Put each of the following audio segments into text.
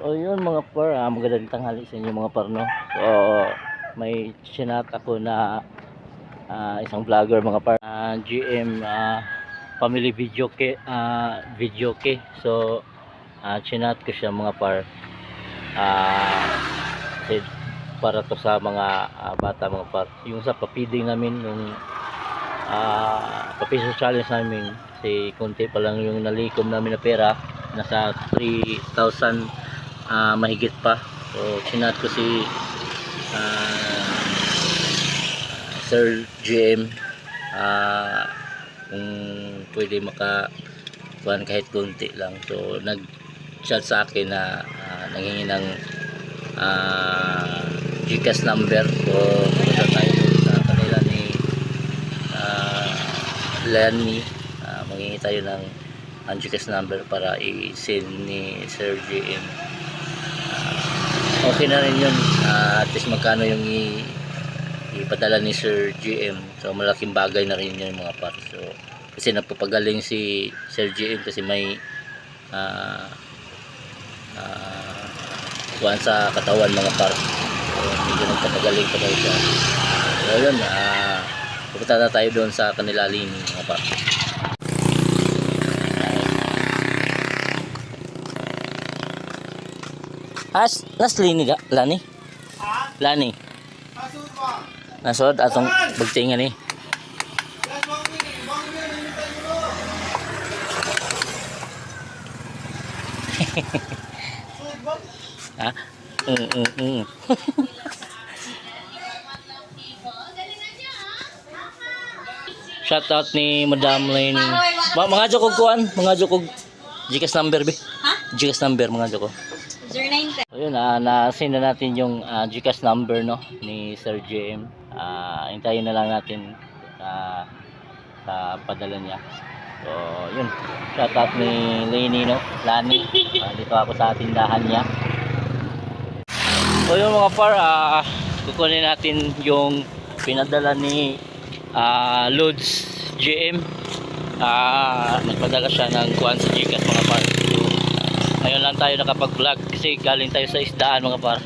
So yun mga par, ah, magandang tanghali sa inyo mga par no. So may chinat ako na ah, isang vlogger mga par, Ah, GM ah, family video ke ah, video ke. So ah, chinat ko siya mga par. Ah, kasi para to sa mga ah, bata mga par. Yung sa papiding namin yung ah, papiso challenge namin si konti pa lang yung nalikom namin na pera nasa 3,000 ah, mahigit pa. So chinat ko si ah, Sir GM ah, kung pwede maka kuhan kahit konti lang. So nag chat sa akin na ah, nanghingi ng ah, Gcash number. So pumunta tayo sa kanila ni ah, Lenny. Ah, manghingi tayo ng ang Gcash number para i-send ni Sir GM okay na rin yun. Ah, at least magkano yung i ipadala ni Sir GM so malaking bagay na rin yun mga par so kasi nagpapagaling si Sir GM kasi may ah ah, kuhaan sa katawan mga par so medyo nagpapagaling pa daw siya. So yun ah pupunta na tayo doon sa kanila lini mga par As, nas lini ga, lani? Lani. Nasod atong bagtingan ni. ha? Mm, mm, mm. Shout out ni Madam Lane. Ma mga jokog kuan, mga jokog Gcash number be. Ha? Gcash number mga jokog. 0910. So yun, ah, na-send na natin yung ah, Gcash number no ni Sir JM. Ah, hintayin na lang natin ah, sa padala niya. So, yun. Shout out ni Lenny no, Lani. Ah, dito ako sa tindahan niya. So yun mga par, ah, kukunin natin yung pinadala ni ah, Lods JM. Ah, nagpadala siya ng kuan sa Gcash mga par. Ngayon lang tayo nakapag-vlog kasi galing tayo sa isdaan mga par.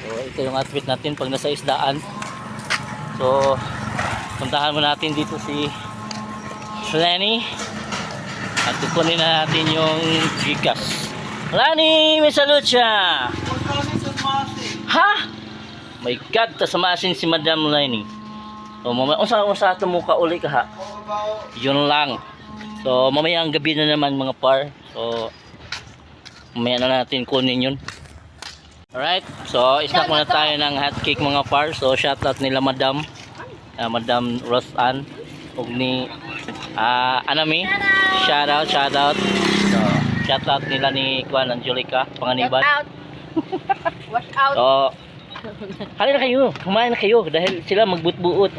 So ito yung outfit natin pag nasa isdaan. So puntahan mo natin dito si Lenny at kukunin na natin yung Gcash. Lenny, may salute siya! Ha? My God, tasamasin si Madam Lenny. So mamaya, unsa unsa ato mo ka uli ka ha? Yun lang. So mamaya ang gabi na naman mga par. So mamaya na natin kunin yun. Alright, so snack muna tayo ng hot cake mga par. So shoutout nila Madam, ah, Madam Rosan, ug ni ah Anami. Shoutout, shoutout. So shoutout nila ni Kuan Angelica, Panganiban. Wash out. So Halina na kayo, kumain na kayo dahil sila magbutbuot.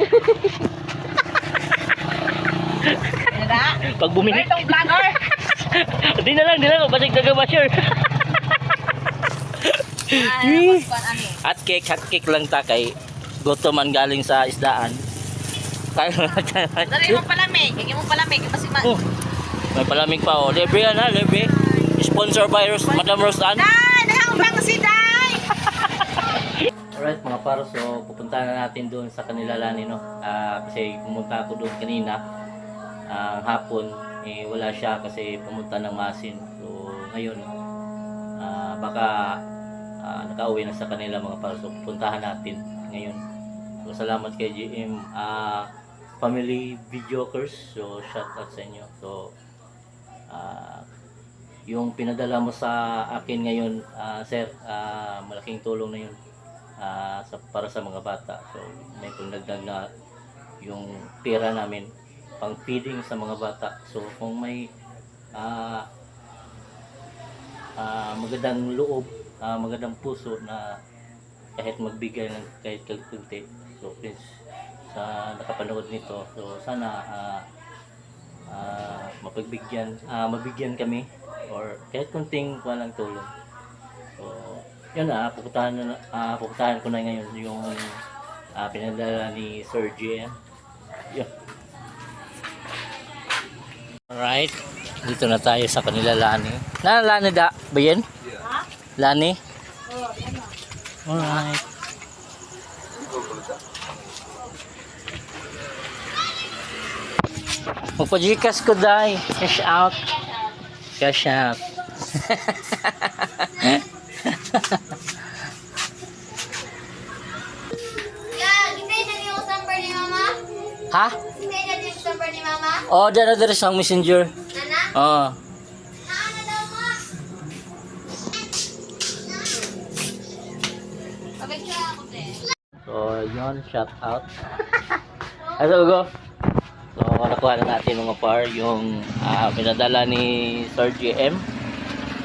Pag bumili, Itong vlogger. di na lang, di na lang, basig. Ah, mas kuan ani. hot cake, hot cake lang ta kay gutom man galing sa isdaan. Kaya Dali mo palamig. Kaya mo palamig. Kasi ma... Oh, may palamig pa oh. Libre yan ha, libre. Sponsor by Ros Madam Rosan. Dai! Dahang bang si Dai! Alright mga paro, so pupunta na natin doon sa kanila lani no. Ah, kasi pumunta ako doon kanina. ah, hapon, eh, wala siya kasi pumunta ng Masin. So ngayon, ah, baka ah, nakauwi na sa kanila mga paro. So puntahan natin ngayon. So salamat kay GM ah, Family Videokers. So shout out sa inyo. So ah, yung pinadala mo sa akin ngayon, ah, sir, ah, malaking tulong na yun ah, sa, para sa mga bata. So, may pagdagdag na yung pera namin pang feeding sa mga bata. So, kung may ah, ah, magandang loob, ah, magandang puso na kahit magbigay ng kahit kalkunti. So, please, sa nakapanood nito, so sana ah, ah, mapagbigyan, ah, mabigyan kami or kahit kunting walang tulong. So, yun na, pupuntahan, na, ah, pupuntahan ko na ngayon yung ah, pinadala ni Sir GM. Alright, dito na tayo sa kanila lani. Na lani da, ba yan? Lani? Alright. Magpajikas ko dai. Cash out. Cash out. Yeah, Oh, dyan na dyan sa messenger. Nana? Oh. So, yun, shout out. Ito, Ugo. So, nakuha na natin mga par yung ah, pinadala ni Sir GM.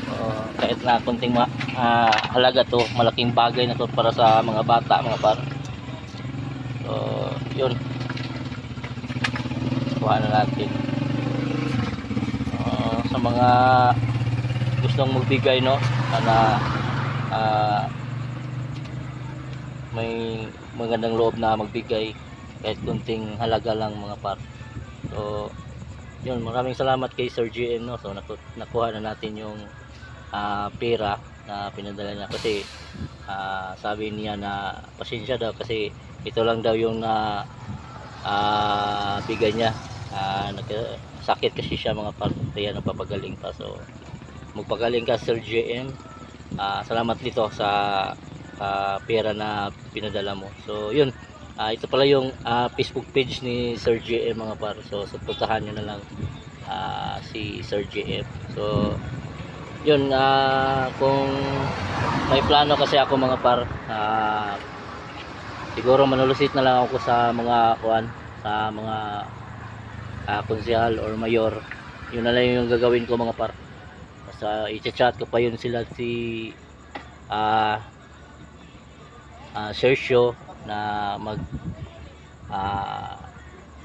So, kahit na kunting ma- ah, halaga to, malaking bagay na to para sa mga bata, mga par. So, yun. Kuha na natin. Ah, sa mga gustong magbigay, no? Sana ah, may magandang loob na magbigay kahit kunting halaga lang mga par. So, yun, maraming salamat kay Sir GM no. So, naku- nakuha na natin yung ah, pera na pinadala niya kasi ah, sabi niya na pasensya daw kasi ito lang daw yung na ah, bigay niya. Ah, nagka- sakit kasi siya mga par kaya nagpapagaling pa. So, magpagaling ka Sir GM. Ah, salamat dito sa ah, pera na pinadala mo. So, yun. Ah, ito pala yung ah, Facebook page ni Sir JM mga par. So, suportahan nyo na lang ah, si Sir JM. So, yun. ah, kung may plano kasi ako mga par, ah, siguro manulusit na lang ako sa mga kuan, sa mga ah, konsehal or mayor. Yun na lang yung gagawin ko mga par. Basta i-chat ko pa yun sila si ah ah, Sergio na mag ah,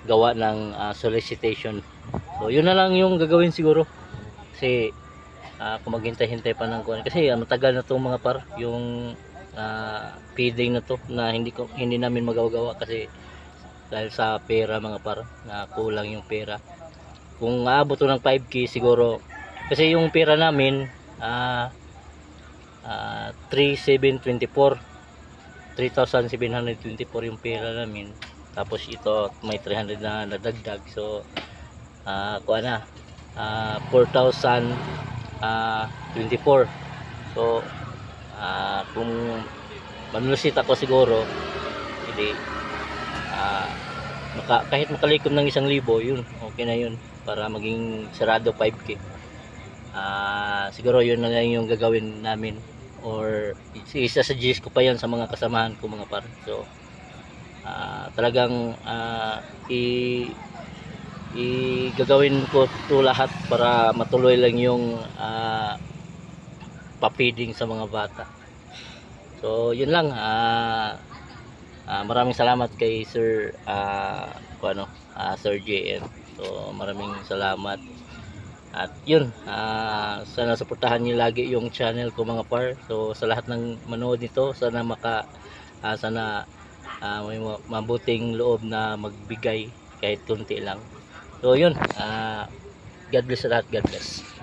gawa ng ah, solicitation. So yun na lang yung gagawin siguro. Kasi ah, kung maghintay-hintay pa ng kuwan kasi ah, matagal na to mga par yung ah, feeding na to na hindi ko hindi namin magawa kasi dahil sa pera mga par na kulang yung pera. Kung aabot ng 5k siguro kasi yung pera namin ah ah 3724 3,724 yung pera namin. Tapos ito may 300 na nadagdag. So ah kuha na. Ah 4,024 so ah kung manlusit ako siguro hindi ah maka, kahit makalikom ng isang libo yun okay na yun para maging sarado 5k ah siguro yun na lang yung gagawin namin or isa sa ko pa yan sa mga kasamahan ko mga par. So ah, talagang ah, i i gagawin ko to lahat para matuloy lang yung ah, papiding sa mga bata. So yun lang ah, ah, maraming salamat kay sir kung ano ah, sir JM so maraming salamat at yun, ah, sana suportahan niyo lagi yung channel ko mga par. So sa lahat ng manood nito, sana maka ah, sana ah, may ma- mabuting loob na magbigay kahit kunti lang. So yun, ah, God bless lahat, God bless.